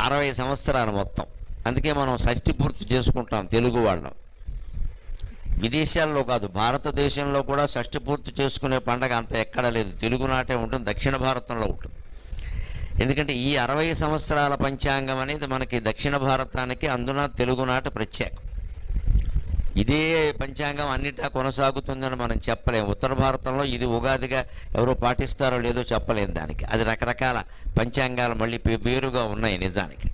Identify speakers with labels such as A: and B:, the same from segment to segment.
A: అరవై సంవత్సరాలు మొత్తం. అందుకే మనం షష్ఠి పూర్తి చేసుకుంటాం తెలుగు వాళ్ళం. విదేశాల్లో కాదు భారతదేశంలో కూడా షష్టి పూర్తి చేసుకునే పండగ అంత ఎక్కడ లేదు. తెలుగునాటే ఉంటుంది దక్షిణ భారతంలో ఉంటుంది. ఎందుకంటే ఈ అరవై సంవత్సరాల పంచాంగం అనేది మనకి దక్షిణ భారతానికి అందున తెలుగునాట ప్రత్యేకం. ఇదే పంచాంగం అన్నిటా కొనసాగుతుందని మనం చెప్పలేము ఉత్తర భారతంలో ఇది ఉగాదిగా ఎవరో పాటిస్తారో లేదో చెప్పలేము దానికి. అది రకరకాల పంచాంగాలు మళ్ళీ వేరుగా ఉన్నాయి నిజానికి.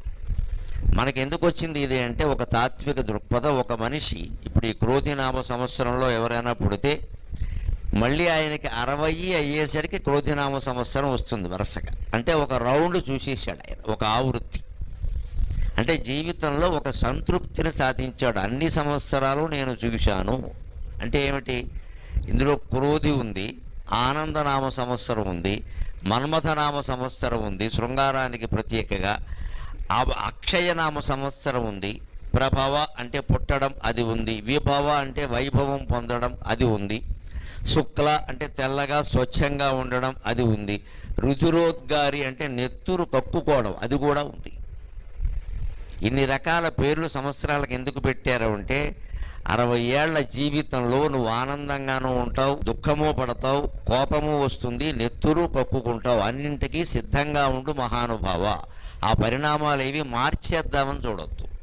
A: మనకి ఎందుకు వచ్చింది ఇది అంటే ఒక తాత్విక దృక్పథం. ఒక మనిషి ఇప్పుడు ఈ క్రోధినామ సంవత్సరంలో ఎవరైనా పుడితే మళ్ళీ ఆయనకి అరవై అయ్యేసరికి క్రోధినామ సంవత్సరం వస్తుంది వరుసగా. అంటే ఒక రౌండ్ చూసేసాడు ఆయన. ఒక ఆవృత్తి. అంటే జీవితంలో ఒక సంతృప్తిని సాధించాడు. అన్ని సంవత్సరాలు నేను చూశాను. అంటే ఏమిటి? ఇందులో క్రోధి ఉంది ఆనందనామ సంవత్సరం ఉంది మన్మథనామ సంవత్సరం ఉంది శృంగారానికి ప్రత్యేకగా అక్షయనామ సంవత్సరం ఉంది ప్రభవ అంటే పుట్టడం అది ఉంది విభవ అంటే వైభవం పొందడం అది ఉంది శుక్ల అంటే తెల్లగా స్వచ్ఛంగా ఉండడం అది ఉంది రుజురోద్గారి అంటే నెత్తురు కక్కుకోవడం అది కూడా ఉంది. ఇన్ని రకాల పేర్లు సంవత్సరాలకు ఎందుకు పెట్టారు అంటే అరవై ఏళ్ళ జీవితంలో నువ్వు ఆనందంగానూ ఉంటావు దుఃఖము పడతావు కోపము వస్తుంది నెత్తురు కక్కుకుంటావు అన్నింటికీ సిద్ధంగా ఉండు మహానుభావ. ఆ పరిణామాలు ఏవి మార్చేద్దామని చూడొద్దు.